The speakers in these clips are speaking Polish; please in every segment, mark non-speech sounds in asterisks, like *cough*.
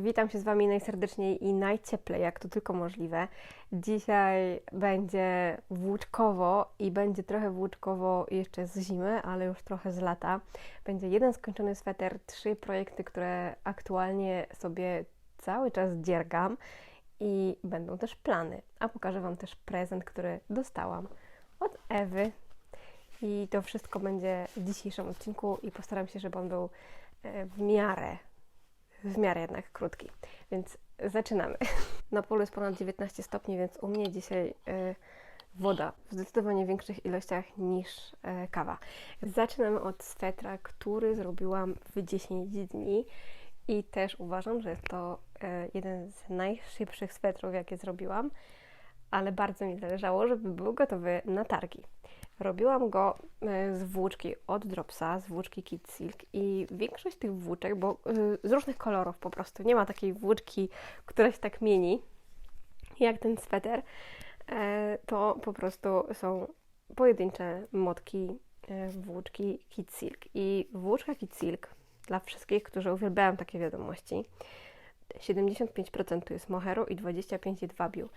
Witam się z Wami najserdeczniej i najcieplej, jak to tylko możliwe. Dzisiaj będzie włóczkowo i będzie trochę włóczkowo jeszcze z zimy, ale już trochę z lata. Będzie jeden skończony sweter, trzy projekty, które aktualnie sobie cały czas dziergam i będą też plany. A pokażę Wam też prezent, który dostałam od Ewy. I to wszystko będzie w dzisiejszym odcinku i postaram się, żeby on był e, w miarę w miarę jednak krótki. Więc zaczynamy. *laughs* Na polu jest ponad 19 stopni, więc u mnie dzisiaj y, woda w zdecydowanie większych ilościach niż y, kawa. Zaczynamy od swetra, który zrobiłam w 10 dni i też uważam, że jest to y, jeden z najszybszych swetrów, jakie zrobiłam, ale bardzo mi zależało, żeby był gotowy na targi. Robiłam go e, z włóczki od Dropsa, z włóczki Kid Silk i większość tych włóczek, bo e, z różnych kolorów po prostu, nie ma takiej włóczki, która się tak mieni, jak ten sweter, e, to po prostu są pojedyncze motki włóczki Kid Silk. I włóczka Kid Silk, dla wszystkich, którzy uwielbiają takie wiadomości, 75% to jest moheru i 25% jest wabiu.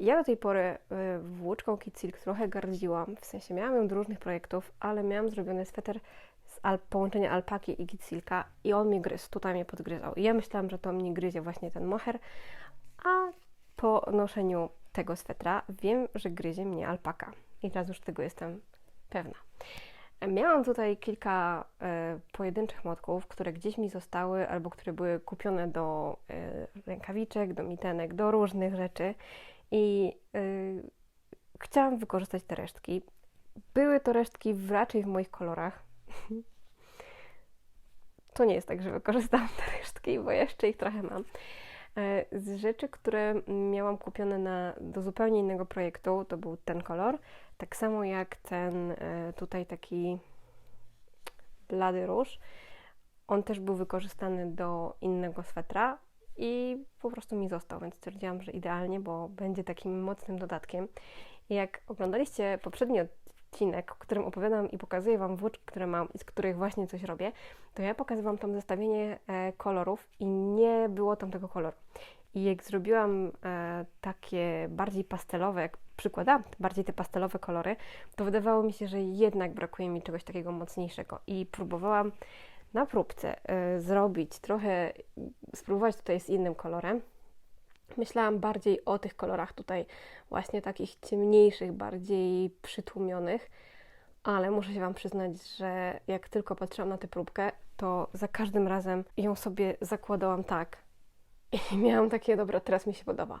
Ja do tej pory y, włóczką Kid Silk trochę gardziłam, w sensie miałam ją do różnych projektów, ale miałam zrobiony sweter z al połączenia alpaki i Kid Silka i on mnie gryzł, tutaj mnie podgryzał. I ja myślałam, że to mnie gryzie właśnie ten moher, a po noszeniu tego swetra wiem, że gryzie mnie alpaka. I teraz już tego jestem pewna. Miałam tutaj kilka e, pojedynczych motków, które gdzieś mi zostały albo które były kupione do e, rękawiczek, do mitenek, do różnych rzeczy i yy, chciałam wykorzystać te resztki. Były to resztki w, raczej w moich kolorach. *laughs* to nie jest tak, że wykorzystałam te resztki, bo jeszcze ich trochę mam. E, z rzeczy, które miałam kupione na, do zupełnie innego projektu, to był ten kolor. Tak samo jak ten e, tutaj taki blady róż. On też był wykorzystany do innego swetra, i po prostu mi został, więc stwierdziłam, że idealnie, bo będzie takim mocnym dodatkiem. Jak oglądaliście poprzedni odcinek, w którym opowiadam i pokazuję Wam włóczki, które mam i z których właśnie coś robię, to ja pokazywałam tam zestawienie e, kolorów i nie było tam tego koloru. I jak zrobiłam e, takie bardziej pastelowe, jak przykładam bardziej te pastelowe kolory, to wydawało mi się, że jednak brakuje mi czegoś takiego mocniejszego. I próbowałam na próbce y, zrobić, trochę spróbować tutaj z innym kolorem. Myślałam bardziej o tych kolorach tutaj, właśnie takich ciemniejszych, bardziej przytłumionych, ale muszę się Wam przyznać, że jak tylko patrzyłam na tę próbkę, to za każdym razem ją sobie zakładałam tak i miałam takie, dobra, teraz mi się podoba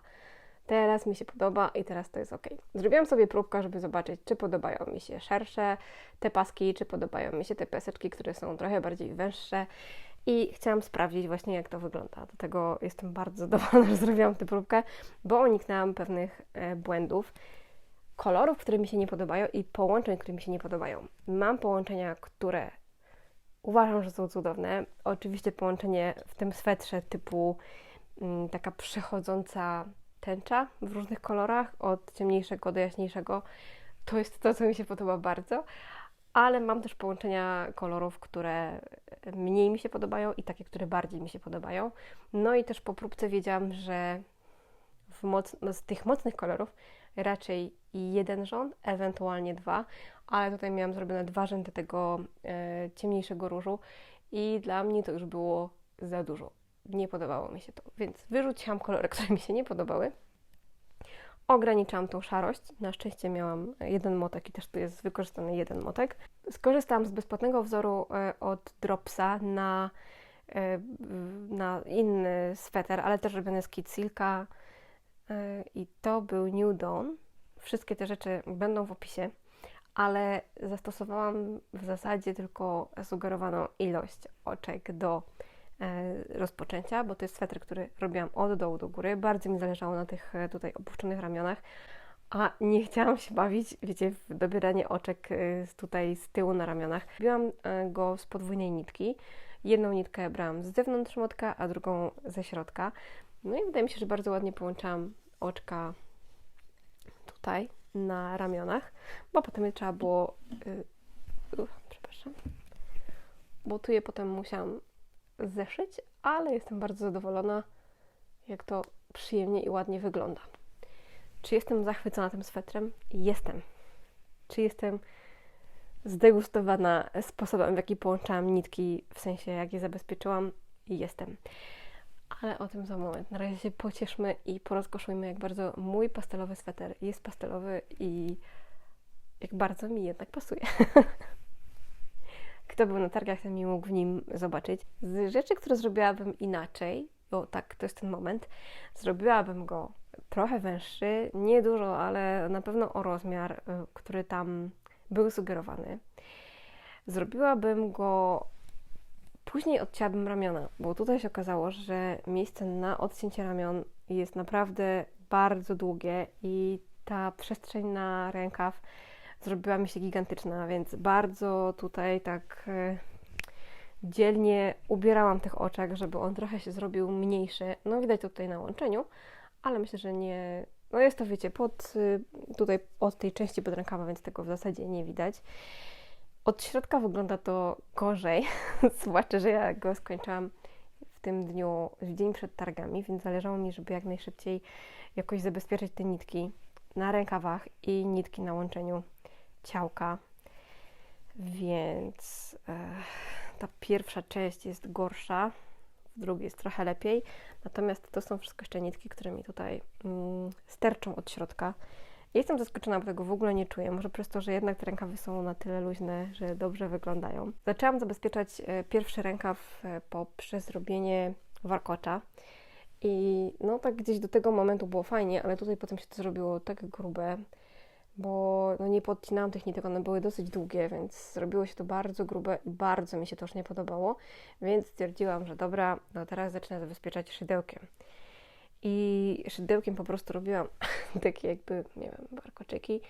teraz mi się podoba i teraz to jest ok. Zrobiłam sobie próbkę, żeby zobaczyć, czy podobają mi się szersze te paski, czy podobają mi się te peseczki, które są trochę bardziej węższe. I chciałam sprawdzić właśnie, jak to wygląda. Dlatego jestem bardzo *laughs* zadowolona, że zrobiłam tę próbkę, bo uniknęłam pewnych e, błędów, kolorów, które mi się nie podobają i połączeń, które mi się nie podobają. Mam połączenia, które uważam, że są cudowne. Oczywiście połączenie w tym swetrze typu mm, taka przechodząca tęcza w różnych kolorach, od ciemniejszego do jaśniejszego. To jest to, co mi się podoba bardzo, ale mam też połączenia kolorów, które mniej mi się podobają i takie, które bardziej mi się podobają. No i też po próbce wiedziałam, że moc, no z tych mocnych kolorów raczej jeden rząd, ewentualnie dwa, ale tutaj miałam zrobione dwa rzędy tego e, ciemniejszego różu i dla mnie to już było za dużo nie podobało mi się to, więc wyrzuciłam kolory, *laughs* które mi się nie podobały. Ograniczałam tą szarość. Na szczęście miałam jeden motek i też tu jest wykorzystany jeden motek. Skorzystałam z bezpłatnego wzoru e, od Dropsa na, e, na inny sweter, ale też robiony z Kid Silka e, i to był New Dawn. Wszystkie te rzeczy będą w opisie, ale zastosowałam w zasadzie tylko sugerowaną ilość oczek do rozpoczęcia, bo to jest sweter, który robiłam od dołu do góry. Bardzo mi zależało na tych e, tutaj opuszczonych ramionach, a nie chciałam się bawić, wiecie, w dobieranie oczek e, tutaj z tyłu na ramionach. Robiłam go z podwójnej nitki. Jedną nitkę brałam z zewnątrz motka, a drugą ze środka. No i wydaje mi się, że bardzo ładnie połączałam oczka tutaj na ramionach, bo potem je trzeba było. Yy, przepraszam. Bo tu je potem musiałam zeszyć, ale jestem bardzo zadowolona, jak to przyjemnie i ładnie wygląda. Czy jestem zachwycona tym swetrem? Jestem. Czy jestem zdegustowana sposobem, w jaki połączałam nitki, w sensie jak je zabezpieczyłam? Jestem. Ale o tym za moment. Na razie się pocieszmy i porozkoszujmy, jak bardzo mój pastelowy sweter jest pastelowy i jak bardzo mi jednak pasuje. *laughs* Kto był na targach, ten mi mógł w nim zobaczyć. Z rzeczy, które zrobiłabym inaczej, bo tak, to jest ten moment, zrobiłabym go trochę węższy, nie dużo, ale na pewno o rozmiar, y, który tam był sugerowany. Zrobiłabym go, później odcięłabym ramiona, bo tutaj się okazało, że miejsce na odcięcie ramion jest naprawdę bardzo długie i ta przestrzeń na rękaw zrobiła mi się gigantyczna, więc bardzo tutaj tak e, dzielnie ubierałam tych oczek, żeby on trochę się zrobił mniejszy. No widać to tutaj na łączeniu, ale myślę, że nie... No jest to, wiecie, pod, e, tutaj od tej części pod rękawa, więc tego w zasadzie nie widać. Od środka wygląda to gorzej, *laughs* zwłaszcza, że ja go skończyłam w tym dniu, w dzień przed targami, więc zależało mi, żeby jak najszybciej jakoś zabezpieczyć te nitki na rękawach i nitki na łączeniu ciałka, więc e, ta pierwsza część jest gorsza, w drugiej jest trochę lepiej, natomiast to są wszystko jeszcze nitki, które mi tutaj mm, sterczą od środka. jestem zaskoczona, bo tego w ogóle nie czuję. Może przez to, że jednak te rękawy są na tyle luźne, że dobrze wyglądają. Zaczęłam zabezpieczać e, pierwszy rękaw e, poprzez zrobienie warkocza. I no tak gdzieś do tego momentu było fajnie, ale tutaj potem się to zrobiło tak grube, bo no nie podcinałam tych nitek, one były dosyć długie, więc zrobiło się to bardzo grube i bardzo mi się to już nie podobało, więc stwierdziłam, że dobra, no teraz zacznę zabezpieczać szydełkiem. I szydełkiem po prostu robiłam *laughs* takie jakby, nie wiem, barkoczyki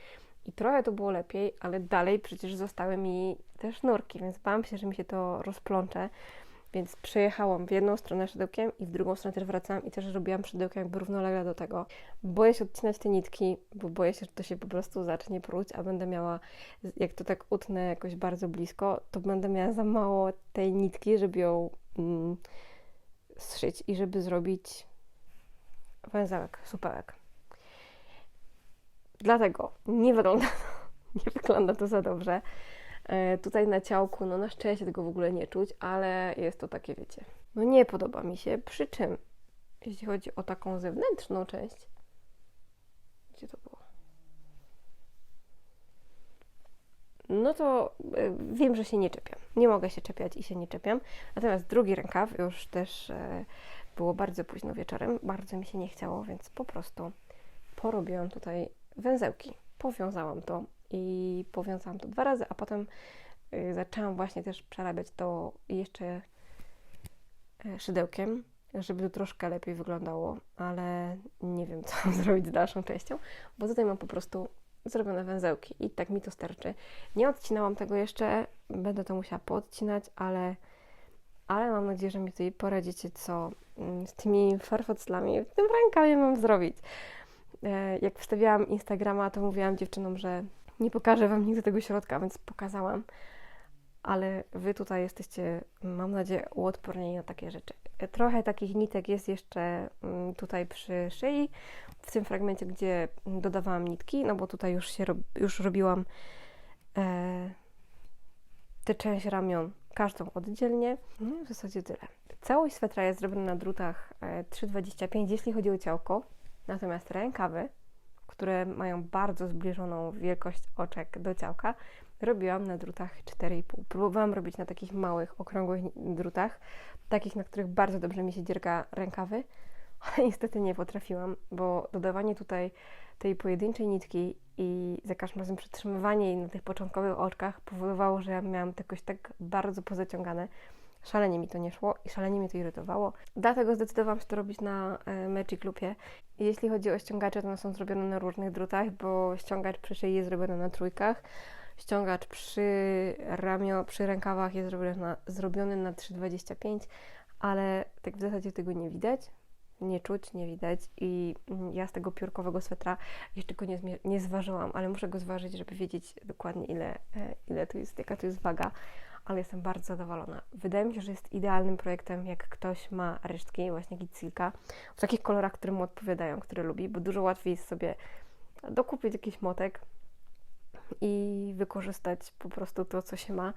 i trochę to było lepiej, ale dalej przecież zostały mi te sznurki, więc bałam się, że mi się to rozplącze. Więc przejechałam w jedną stronę szydełkiem i w drugą stronę też wracałam i też robiłam szydełkiem jakby równolegle do tego. Boję się odcinać te nitki, bo boję się, że to się po prostu zacznie pruć, a będę miała, jak to tak utnę jakoś bardzo blisko, to będę miała za mało tej nitki, żeby ją mm, zszyć i żeby zrobić węzełek, supełek. Dlatego nie wygląda, *laughs* nie wygląda to za dobrze. E, tutaj na ciałku, no na szczęście tego w ogóle nie czuć, ale jest to takie, wiecie, no nie podoba mi się. Przy czym, jeśli chodzi o taką zewnętrzną część, gdzie to było? No to e, wiem, że się nie czepiam. Nie mogę się czepiać i się nie czepiam. Natomiast drugi rękaw już też e, było bardzo późno wieczorem, bardzo mi się nie chciało, więc po prostu porobiłam tutaj węzełki. Powiązałam to i powiązałam to dwa razy, a potem y, zaczęłam właśnie też przerabiać to jeszcze y, szydełkiem, żeby to troszkę lepiej wyglądało, ale nie wiem, co mam *laughs* zrobić z dalszą częścią, bo tutaj mam po prostu zrobione węzełki i tak mi to starczy. Nie odcinałam tego jeszcze, będę to musiała podcinać, ale, ale mam nadzieję, że mi tutaj poradzicie, co mm, z tymi farfoclami w tym rękawie mam zrobić. E, jak wstawiałam Instagrama, to mówiłam dziewczynom, że nie pokażę Wam nigdy tego środka, więc pokazałam. Ale Wy tutaj jesteście, mam nadzieję, uodpornieni na takie rzeczy. Trochę takich nitek jest jeszcze mm, tutaj przy szyi, w tym fragmencie, gdzie dodawałam nitki, no bo tutaj już się już robiłam e, tę część ramion każdą oddzielnie. No w zasadzie tyle. Całość swetra jest zrobiona na drutach 3,25, e, jeśli chodzi o ciałko, natomiast rękawy które mają bardzo zbliżoną wielkość oczek do ciałka, robiłam na drutach 4,5. Próbowałam robić na takich małych, okrągłych drutach, takich, na których bardzo dobrze mi się dzierga rękawy, *laughs* ale niestety nie potrafiłam, bo dodawanie tutaj tej pojedynczej nitki i za każdym razem przytrzymywanie jej na tych początkowych oczkach powodowało, że ja miałam jakoś tak bardzo pozaciągane, Szalenie mi to nie szło i szalenie mnie to irytowało. Dlatego zdecydowałam się to robić na e, Magic Loopie. Jeśli chodzi o ściągacze, to one są zrobione na różnych drutach, bo ściągacz przy szyi jest zrobiony na trójkach, ściągacz przy ramio, przy rękawach jest zrobiony na, zrobiony na 3,25, ale tak w zasadzie tego nie widać, nie czuć, nie widać i ja z tego piórkowego swetra jeszcze go nie, nie zważyłam, ale muszę go zważyć, żeby wiedzieć dokładnie ile, e, ile tu jest, jaka tu jest waga ale jestem bardzo zadowolona. Wydaje mi się, że jest idealnym projektem, jak ktoś ma resztki, właśnie gitsilka, w takich kolorach, które mu odpowiadają, które lubi, bo dużo łatwiej jest sobie dokupić jakiś motek i wykorzystać po prostu to, co się ma,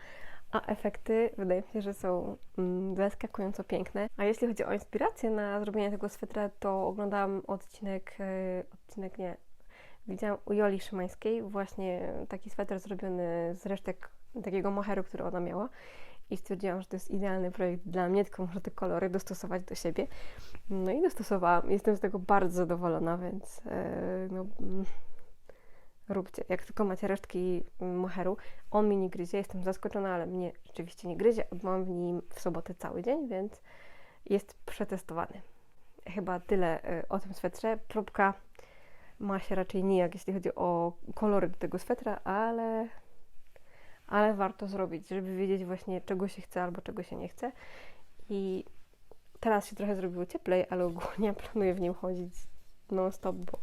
a efekty wydaje mi się, że są mm, zaskakująco piękne. A jeśli chodzi o inspirację na zrobienie tego swetra, to oglądałam odcinek, e, odcinek nie, widziałam u Joli Szymańskiej właśnie taki sweter zrobiony z resztek takiego moheru, który ona miała i stwierdziłam, że to jest idealny projekt dla mnie, tylko muszę te kolory dostosować do siebie. No i dostosowałam. Jestem z tego bardzo zadowolona, więc e, no, mm, róbcie. Jak tylko macie resztki moheru, on mi nie gryzie, jestem zaskoczona, ale mnie rzeczywiście nie gryzie. Mam w nim w sobotę cały dzień, więc jest przetestowany. Chyba tyle e, o tym swetrze. Próbka ma się raczej nijak, jeśli chodzi o kolory do tego swetra, ale, ale warto zrobić, żeby wiedzieć właśnie czego się chce albo czego się nie chce. I teraz się trochę zrobiło cieplej, ale ogólnie *laughs* planuję w nim chodzić non-stop, bo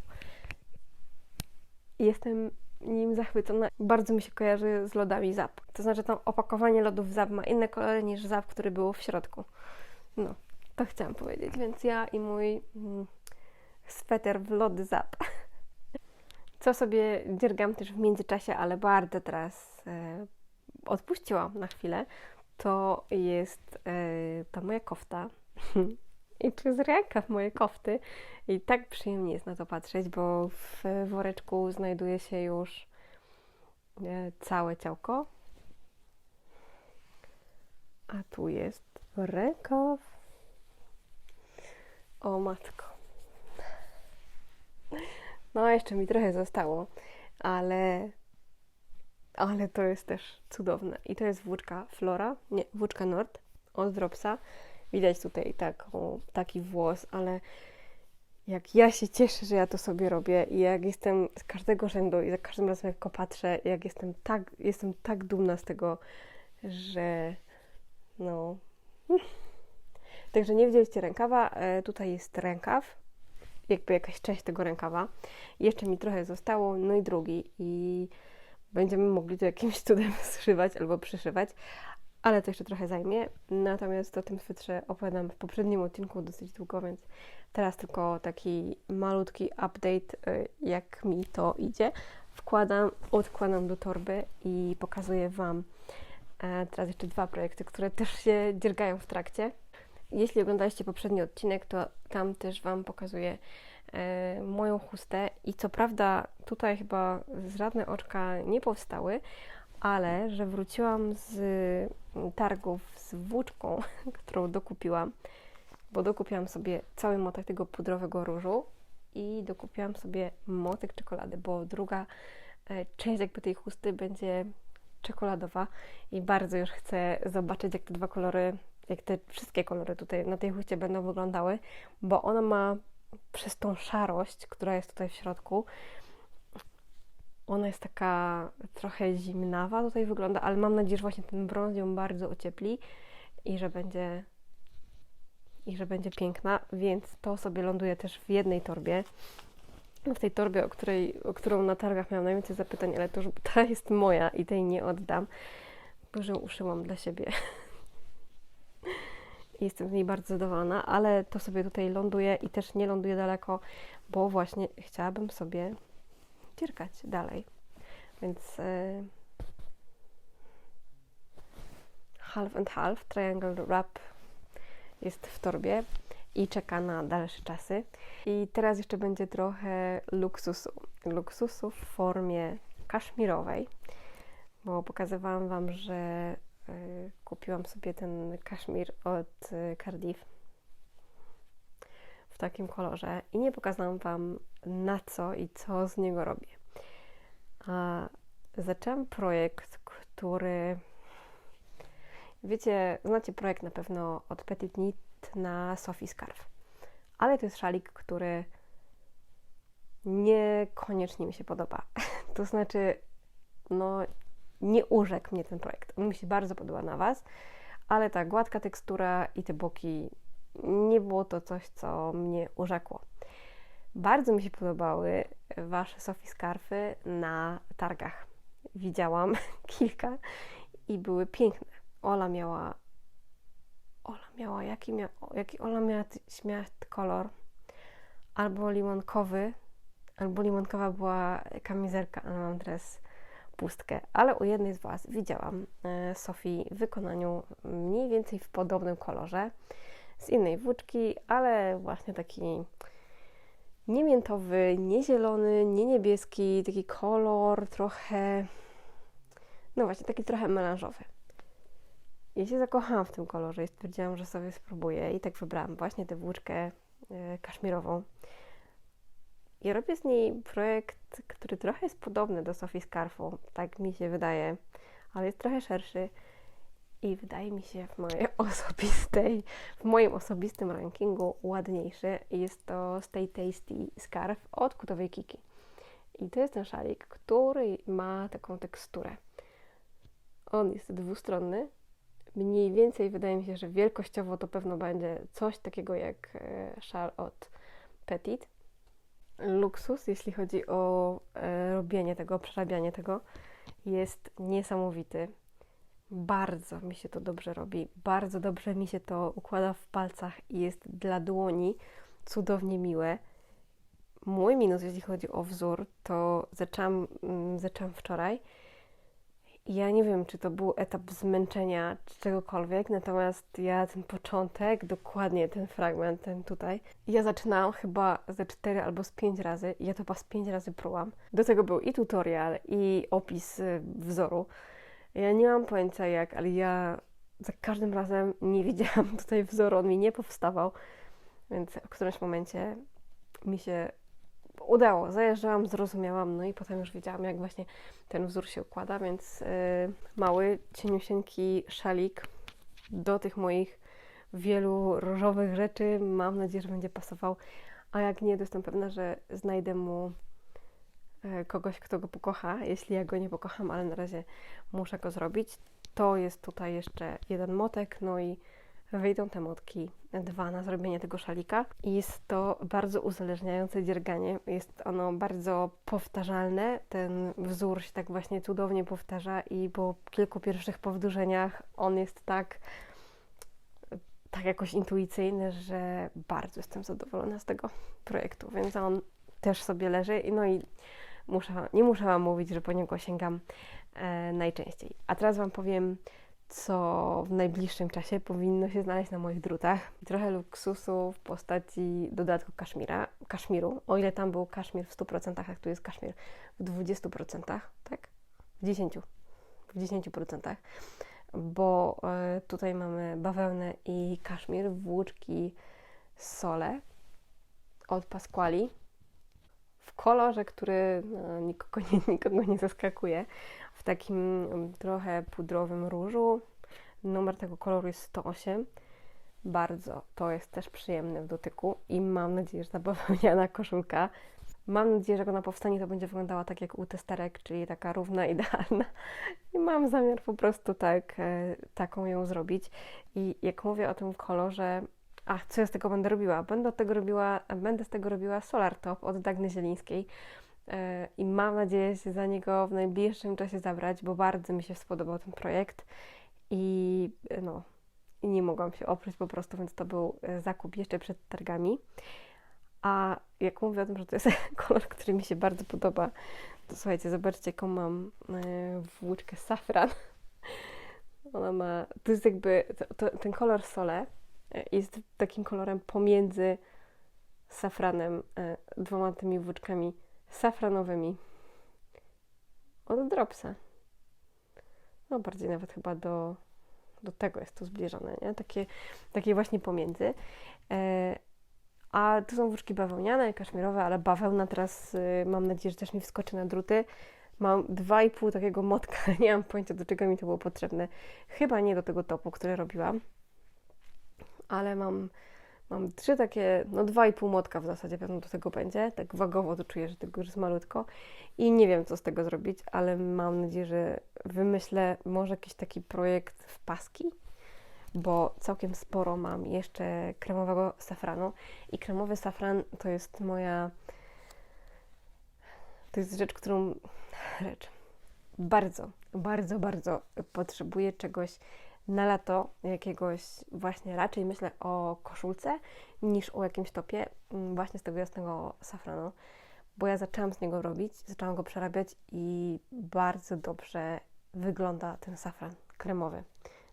jestem nim zachwycona. Bardzo mi się kojarzy z lodami ZAP. To znaczy, to opakowanie lodów ZAP ma inne kolory niż ZAP, który było w środku. No, to chciałam powiedzieć, więc ja i mój mm, sweter w lody ZAP. *laughs* Co sobie dziergam też w międzyczasie, ale bardzo teraz e, odpuściłam na chwilę, to jest e, ta moja kofta. *laughs* I przez rękaw moje kofty. I tak przyjemnie jest na to patrzeć, bo w woreczku znajduje się już e, całe ciałko. A tu jest rękaw. O matko. No, jeszcze mi trochę zostało, ale, ale to jest też cudowne. I to jest włóczka Flora, nie, włóczka Nord. Od Dropsa. Widać tutaj taką, taki włos, ale jak ja się cieszę, że ja to sobie robię i jak jestem z każdego rzędu i za każdym razem jak go patrzę, jak jestem tak, jestem tak dumna z tego, że no... Także nie widzieliście rękawa, e, tutaj jest rękaw, jakby jakaś część tego rękawa. Jeszcze mi trochę zostało, no i drugi. I będziemy mogli to jakimś cudem *laughs* zszywać albo przyszywać, ale to jeszcze trochę zajmie. Natomiast o tym swetrze opowiadam w poprzednim odcinku dosyć długo, więc teraz tylko taki malutki update, y, jak mi to idzie. Wkładam, odkładam do torby i pokazuję Wam e, teraz jeszcze dwa projekty, które też się dziergają w trakcie. Jeśli oglądaliście poprzedni odcinek, to tam też Wam pokazuję moją chustę. I co prawda tutaj chyba żadne oczka nie powstały, ale że wróciłam z targów z włóczką, *laughs* którą dokupiłam, bo dokupiłam sobie cały motek tego pudrowego różu i dokupiłam sobie motek czekolady, bo druga e, część jakby tej chusty będzie czekoladowa i bardzo już chcę zobaczyć, jak te dwa kolory, jak te wszystkie kolory tutaj na tej chuście będą wyglądały, bo ona ma przez tą szarość, która jest tutaj w środku, ona jest taka trochę zimnawa tutaj wygląda, ale mam nadzieję, że właśnie ten brąz ją bardzo ociepli i że będzie i że będzie piękna, więc to sobie ląduje też w jednej torbie. W tej torbie, o, której, o którą na targach miałam najwięcej zapytań, ale to już ta jest moja i tej nie oddam, bo że uszyłam dla siebie. *laughs* Jestem z niej bardzo zadowolona, ale to sobie tutaj ląduje i też nie ląduje daleko, bo właśnie chciałabym sobie dziergać dalej. Więc y, half and half, triangle wrap jest w torbie i czeka na dalsze czasy. I teraz jeszcze będzie trochę luksusu. Luksusu w formie kaszmirowej, bo pokazywałam Wam, że kupiłam sobie ten kaszmir od y, Cardiff w takim kolorze i nie pokazałam Wam na co i co z niego robię. A zaczęłam projekt, który wiecie, znacie projekt na pewno od Petit Knit na Sophie Scarf, ale to jest szalik, który niekoniecznie mi się podoba. *laughs* To znaczy, no nie urzekł mnie ten projekt. On mi się bardzo podoba na Was, ale ta gładka tekstura i te boki nie było to coś, co mnie urzekło. Bardzo mi się podobały Wasze Sophie Scarfy na targach. Widziałam *laughs* kilka i były piękne. Ola miała Ola miała, jaki, mia, jaki Ola miała, miała kolor? Albo limonkowy, albo limonkowa była kamizelka, a mam teraz pustkę. Ale u jednej z Was widziałam e, Sofii w wykonaniu mniej więcej w podobnym kolorze, z innej włóczki, ale właśnie taki nie miętowy, nie nie niebieski, taki kolor trochę, no właśnie, taki trochę melanżowy. Ja się zakochałam w tym kolorze i stwierdziłam, że sobie spróbuję i tak wybrałam właśnie tę włóczkę e, kaszmirową. I robię z niej projekt, który trochę jest podobny do Sofii Scarfu, tak mi się wydaje, ale jest trochę szerszy i wydaje mi się w mojej *laughs* osobistej, w moim osobistym rankingu ładniejszy. Jest to Stay Tasty Scarf od Kutowej Kiki. I to jest ten szalik, który ma taką teksturę. On jest dwustronny. Mniej więcej wydaje mi się, że wielkościowo to pewno będzie coś takiego jak e, szal od Petit. Luksus, jeśli chodzi o e, robienie tego, przerabianie tego, jest niesamowity. Bardzo mi się to dobrze robi, bardzo dobrze mi się to układa w palcach i jest dla dłoni cudownie miłe. Mój minus, jeśli chodzi o wzór, to zaczęłam, mm, zaczęłam wczoraj. Ja nie wiem, czy to był etap zmęczenia czy czegokolwiek, natomiast ja ten początek, dokładnie ten fragment, ten tutaj, ja zaczynałam chyba ze cztery albo z pięć razy. Ja to chyba z pięć razy prółam. Do tego był i tutorial, i opis y, wzoru. Ja nie mam pojęcia jak, ale ja za każdym razem nie *laughs* widziałam tutaj wzoru, on mi nie powstawał, więc w którymś momencie mi się udało. Zajeżdżałam, zrozumiałam, no i potem już wiedziałam, jak właśnie ten wzór się układa, więc yy, mały, cieniusieńki szalik do tych moich wielu różowych rzeczy. Mam nadzieję, że będzie pasował, a jak nie, to jestem pewna, że znajdę mu E, kogoś, kto go pokocha, jeśli ja go nie pokocham, ale na razie muszę go zrobić. To jest tutaj jeszcze jeden motek, no i wyjdą te motki dwa na zrobienie tego szalika. I jest to bardzo uzależniające dzierganie. Jest ono bardzo powtarzalne. Ten wzór się tak właśnie cudownie powtarza i po kilku pierwszych powtórzeniach on jest tak tak jakoś intuicyjny, że bardzo jestem zadowolona z tego projektu, więc on też sobie leży. No i muszę, nie muszę Wam mówić, że po niego sięgam e, najczęściej. A teraz Wam powiem, co w najbliższym czasie powinno się znaleźć na moich drutach. Trochę luksusu w postaci dodatku kaszmira, kaszmiru, o ile tam był kaszmir w 100%, a tu jest kaszmir w 20%, tak? W 10%. W 10%. Bo e, tutaj mamy bawełnę i kaszmir, włóczki sole od Pasquali w kolorze, który no, nikogo, nie, nikogo nie zaskakuje, w takim trochę pudrowym różu. Numer tego koloru jest 108. Bardzo to jest też przyjemne w dotyku i mam nadzieję, że ta *laughs* bawełniana koszulka Mam nadzieję, że jak ona powstanie, to będzie wyglądała tak jak u testerek, czyli taka równa, *laughs* idealna. I mam zamiar po prostu tak, e, taką ją zrobić. I jak mówię o tym kolorze, a co ja z tego będę robiła? Będę, tego robiła, będę z tego robiła Solar Top od Dagny Zielińskiej i mam nadzieję się za niego w najbliższym czasie zabrać, bo bardzo mi się spodobał ten projekt i e, no, nie mogłam się oprzeć po prostu, więc to był e, zakup jeszcze przed targami. A jak mówię o tym, że to jest *laughs* kolor, który mi się bardzo podoba, to słuchajcie, zobaczcie, jaką mam włóczkę safran. *laughs* Ona ma, to jest jakby, to, to, ten kolor sole jest takim kolorem pomiędzy safranem, e, dwoma tymi włóczkami safranowymi od Dropsa. No bardziej nawet chyba do, do tego jest to zbliżone, nie? Takie, takie właśnie pomiędzy. E, a to są włóczki bawełniane, kaszmirowe, ale bawełna teraz y, mam nadzieję, że też mi wskoczy na druty. Mam dwa i pół takiego motka, *laughs* nie mam pojęcia do czego mi to było potrzebne. Chyba nie do tego topu, który robiłam ale mam, mam trzy takie, no dwa i pół motka w zasadzie pewno do tego będzie. Tak wagowo to czuję, że tego już jest malutko i nie wiem, co z tego zrobić, ale mam nadzieję, że wymyślę może jakiś taki projekt w paski, bo całkiem sporo mam jeszcze kremowego safranu i kremowy safran to jest moja to jest rzecz, którą rzecz bardzo, bardzo, bardzo potrzebuję czegoś na lato jakiegoś właśnie raczej myślę o koszulce niż o jakimś topie mm, właśnie z tego jasnego safranu, bo ja zaczęłam z niego robić, zaczęłam go przerabiać i bardzo dobrze wygląda ten safran kremowy.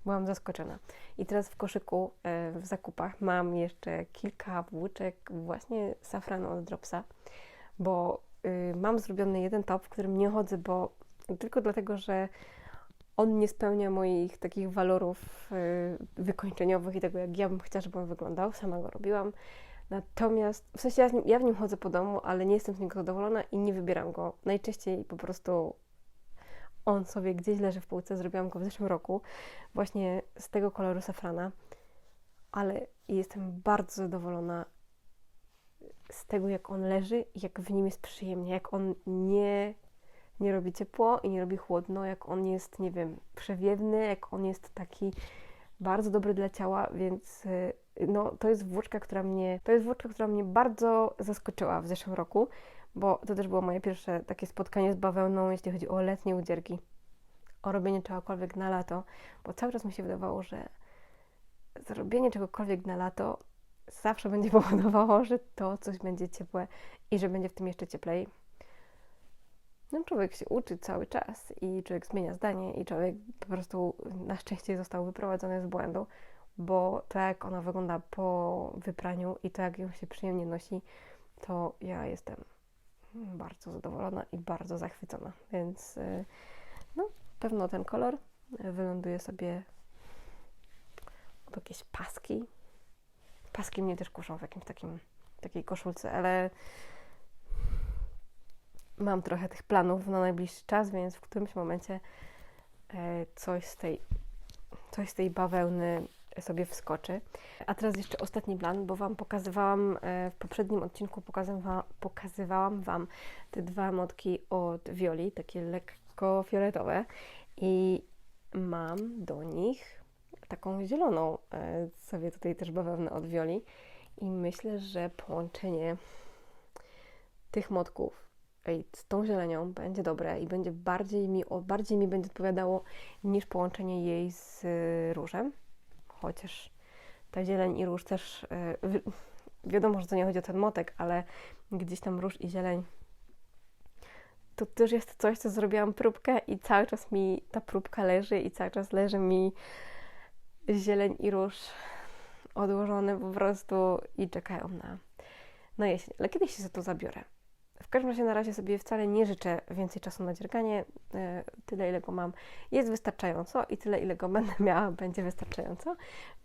Byłam zaskoczona. I teraz w koszyku, e, w zakupach mam jeszcze kilka włóczek właśnie safranu od Dropsa, bo y, mam zrobiony jeden top, w którym nie chodzę, bo tylko dlatego, że on nie spełnia moich takich walorów y, wykończeniowych i tego, jak ja bym chciała, żeby on wyglądał. Sama go robiłam. Natomiast, w sensie ja, nim, ja w nim chodzę po domu, ale nie jestem z niego zadowolona i nie wybieram go. Najczęściej po prostu on sobie gdzieś leży w półce. Zrobiłam go w zeszłym roku, właśnie z tego koloru safrana, ale jestem bardzo zadowolona z tego, jak on leży i jak w nim jest przyjemnie, jak on nie, nie robi ciepło i nie robi chłodno, jak on jest, nie wiem, przewiewny, jak on jest taki bardzo dobry dla ciała, więc y, no, to jest włóczka, która mnie, to jest włóczka, która mnie bardzo zaskoczyła w zeszłym roku, bo to też było moje pierwsze takie spotkanie z bawełną, jeśli chodzi o letnie udziergi, o robienie czegokolwiek na lato, bo cały czas mi się wydawało, że zrobienie czegokolwiek na lato zawsze będzie *laughs* powodowało, że to coś będzie ciepłe i że będzie w tym jeszcze cieplej. No, człowiek się uczy cały czas i człowiek zmienia zdanie i człowiek po prostu na szczęście został wyprowadzony z błędu, bo to jak ona wygląda po wypraniu i to jak ją się przyjemnie nosi, to ja jestem bardzo zadowolona i bardzo zachwycona. Więc y, no, pewno ten kolor wyląduje sobie od jakieś paski. Paski mnie też kuszą w jakimś takim, takiej koszulce, ale mam trochę tych planów na najbliższy czas, więc w którymś momencie e, coś z tej, coś z tej bawełny sobie wskoczy. A teraz jeszcze ostatni plan, bo Wam pokazywałam e, w poprzednim odcinku, pokazywałam, Wam te dwa motki od Violi, takie lekko fioletowe i mam do nich taką zieloną e, sobie tutaj też bawełnę od Violi i myślę, że połączenie tych motków z tą zielenią będzie dobre i będzie bardziej mi, bardziej mi będzie odpowiadało niż połączenie jej z różem chociaż ta zieleń i róż też, yy, wiadomo, że to nie chodzi o ten motek, ale gdzieś tam róż i zieleń to też jest coś, co zrobiłam próbkę i cały czas mi ta próbka leży i cały czas leży mi zieleń i róż odłożone po prostu i czekają na, na jesień. Ale kiedyś się za to zabiorę. Każdym razie na razie sobie wcale nie życzę więcej czasu na dzierganie. E, tyle, ile go mam, jest wystarczająco i tyle, ile go *laughs* będę miała, będzie wystarczająco,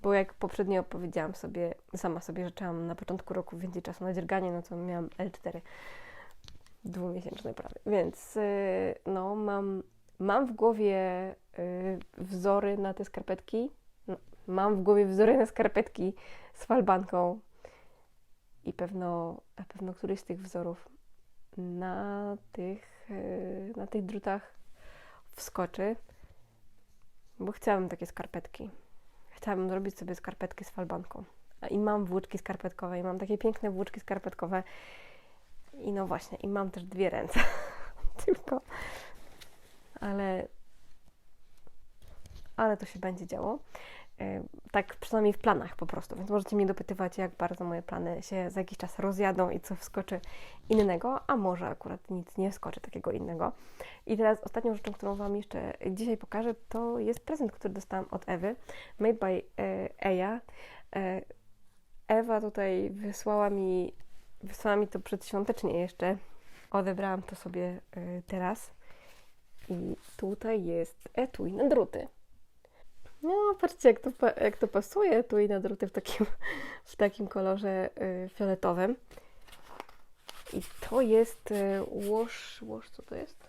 bo jak poprzednio powiedziałam sobie, sama sobie życzyłam na początku roku więcej czasu na dzierganie, no to miałam L4 dwumiesięczne prawie, więc e, no mam, mam w głowie e, wzory na te skarpetki, no, mam w głowie wzory na skarpetki z falbanką i pewno, na pewno któryś z tych wzorów na tych, e, na tych drutach wskoczy, bo chciałabym takie skarpetki. Chciałabym zrobić sobie skarpetki z falbanką. I mam włóczki skarpetkowe, i mam takie piękne włóczki skarpetkowe. I no właśnie, i mam też dwie ręce. *laughs* Tylko. Ale, ale to się będzie działo. Y, tak przynajmniej w planach po prostu, więc możecie mnie dopytywać, jak bardzo moje plany się za jakiś czas rozjadą i co wskoczy innego, a może akurat nic nie wskoczy takiego innego. I teraz ostatnią rzeczą, którą Wam jeszcze dzisiaj pokażę, to jest prezent, który dostałam od Ewy, made by e, Eja. E, Ewa tutaj wysłała mi, wysłała mi to przedświątecznie jeszcze, odebrałam to sobie e, teraz i tutaj jest etui na druty. No, patrzcie, jak to, jak to pasuje tu i na druty w takim, w takim kolorze y, fioletowym. I to jest y, łoż, łoż, co to jest?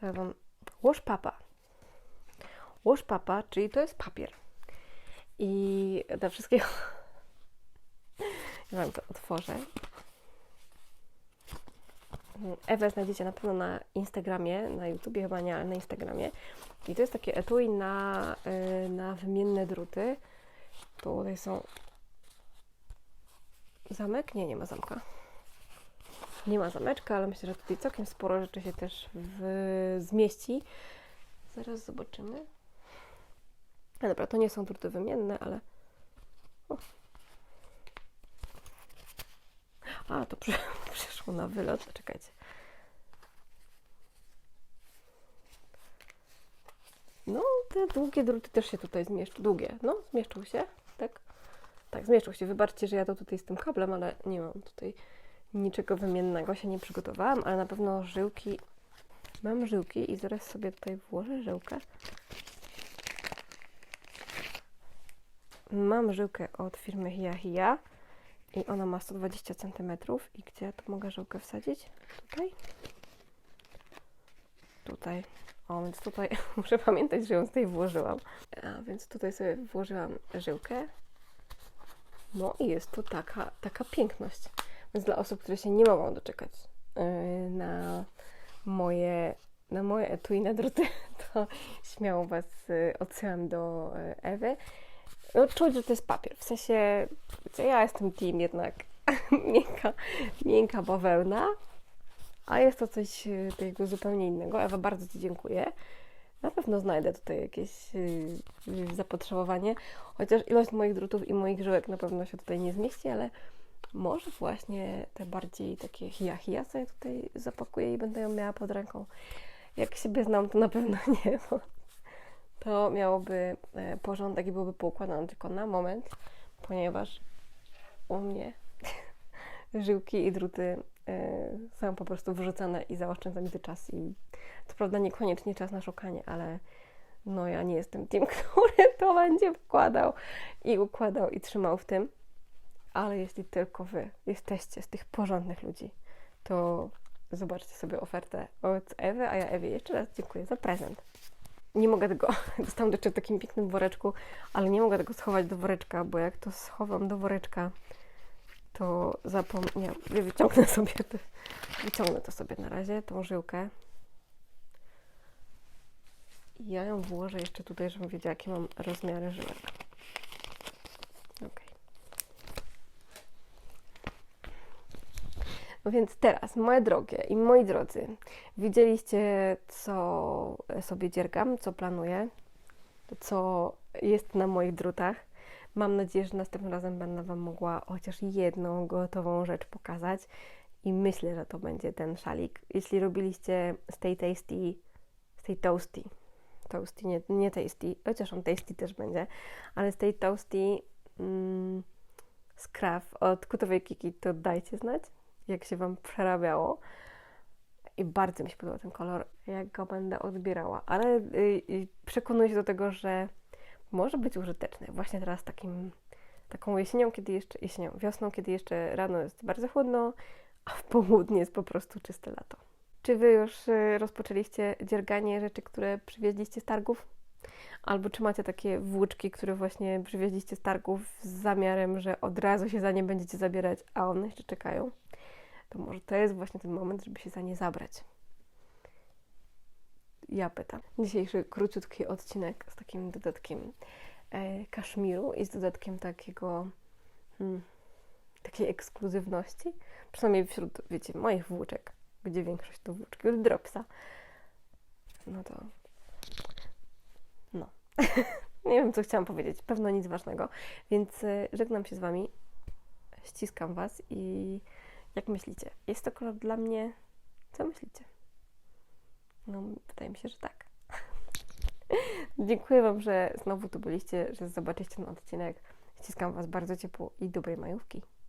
To wam, łoż papa. Łoż papa, czyli to jest papier. I dla wszystkiego, *laughs* ja wam to otworzę. Ewę znajdziecie na pewno na Instagramie, na YouTubie chyba nie, ale na Instagramie. I to jest takie etui na, y, na wymienne druty. Tutaj są zamek? Nie, nie ma zamka. Nie ma zameczka, ale myślę, że tutaj całkiem sporo rzeczy się też w... zmieści. Zaraz zobaczymy. A dobra, to nie są druty wymienne, ale... O. A, to przy... przyszło na wylot. Czekajcie. No, te długie druty też się tutaj zmieszczą. Długie, no, zmieszczą się, tak? Tak, zmieszczą się. Wybaczcie, że ja to tutaj z tym kablem, ale nie mam tutaj niczego wymiennego, się nie przygotowałam, ale na pewno żyłki... Mam żyłki i zaraz sobie tutaj włożę żyłkę. Mam żyłkę od firmy Hia Hia i ona ma 120 cm. I gdzie ja tu mogę żyłkę wsadzić? Tutaj? Tutaj. O, więc tutaj *laughs* muszę pamiętać, że ją tutaj włożyłam. A więc tutaj sobie włożyłam żyłkę. No i jest to taka, taka piękność. Więc dla osób, które się nie mogą doczekać yy, na moje, na moje etui na druty, *laughs* to śmiało Was yy, odsyłam do yy, Ewy. No czuć, że to jest papier. W sensie, ja jestem team jednak *laughs* miękka, miękka bawełna, a jest to coś y, takiego zupełnie innego. Ewa, bardzo Ci dziękuję. Na pewno znajdę tutaj jakieś y, y, zapotrzebowanie, chociaż ilość moich drutów i moich żyłek na pewno się tutaj nie zmieści, ale może właśnie te bardziej takie hia-hia sobie tutaj zapakuję i będę ją miała pod ręką. Jak siebie znam, to na pewno *laughs* nie, bo to miałoby e, porządek i byłoby poukładane tylko na moment, ponieważ u mnie *laughs* żyłki i druty y, są po prostu wyrzucane i zaoszczędza mi to czas. I co prawda niekoniecznie czas na szukanie, ale no ja nie jestem *laughs* tym, który to będzie wkładał i układał i trzymał w tym. Ale jeśli tylko Wy jesteście z tych porządnych ludzi, to zobaczcie sobie ofertę od Ewy, a ja Ewie jeszcze raz dziękuję za prezent. Nie mogę tego, *laughs* dostałam jeszcze w takim pięknym woreczku, ale nie mogę tego schować do woreczka, bo jak to schowam do woreczka, to zapomniałam, wyciągnę *laughs* sobie, to, wyciągnę to sobie na razie, tą żyłkę. I ja ją włożę jeszcze tutaj, żebym wiedziała, jakie mam rozmiary żyłek. No więc teraz, moje drogie i moi drodzy, widzieliście, co sobie dziergam, co planuję, co jest na moich drutach. Mam nadzieję, że następnym razem będę Wam mogła chociaż jedną gotową rzecz pokazać i myślę, że to będzie ten szalik. Jeśli robiliście Stay Tasty, Stay Toasty, Toasty, nie, nie Tasty, chociaż on Tasty też będzie, ale Stay Toasty mm, Scraff od Kutowej Kiki, to dajcie znać, jak się Wam przerabiało. I bardzo mi się podoba ten kolor, jak go będę odbierała, ale y, y, przekonuję się do tego, że może być użyteczny właśnie teraz takim, taką jesienią, kiedy jeszcze, jesienią, wiosną, kiedy jeszcze rano jest bardzo chłodno, a w południe jest po prostu czyste lato. Czy Wy już y, rozpoczęliście dzierganie rzeczy, które przywieźliście z targów? Albo czy macie takie włóczki, które właśnie przywieźliście z targów z zamiarem, że od razu się za nie będziecie zabierać, a one jeszcze czekają? To może to jest właśnie ten moment, żeby się za nie zabrać. Ja pytam. Dzisiejszy króciutki odcinek z takim dodatkiem e, kaszmiru i z dodatkiem takiego hmm, takiej ekskluzywności. Przynajmniej wśród, wiecie, moich włóczek, gdzie większość to włóczki od Dropsa. No to... No. *laughs* Nie wiem, co chciałam powiedzieć. Pewno nic ważnego. Więc e, żegnam się z Wami. Ściskam Was i jak myślicie? Jest to kolor dla mnie? Co myślicie? No, wydaje mi się, że tak. *laughs* Dziękuję Wam, że znowu tu byliście, że zobaczyliście ten odcinek. Ściskam Was bardzo ciepło i dobrej majówki.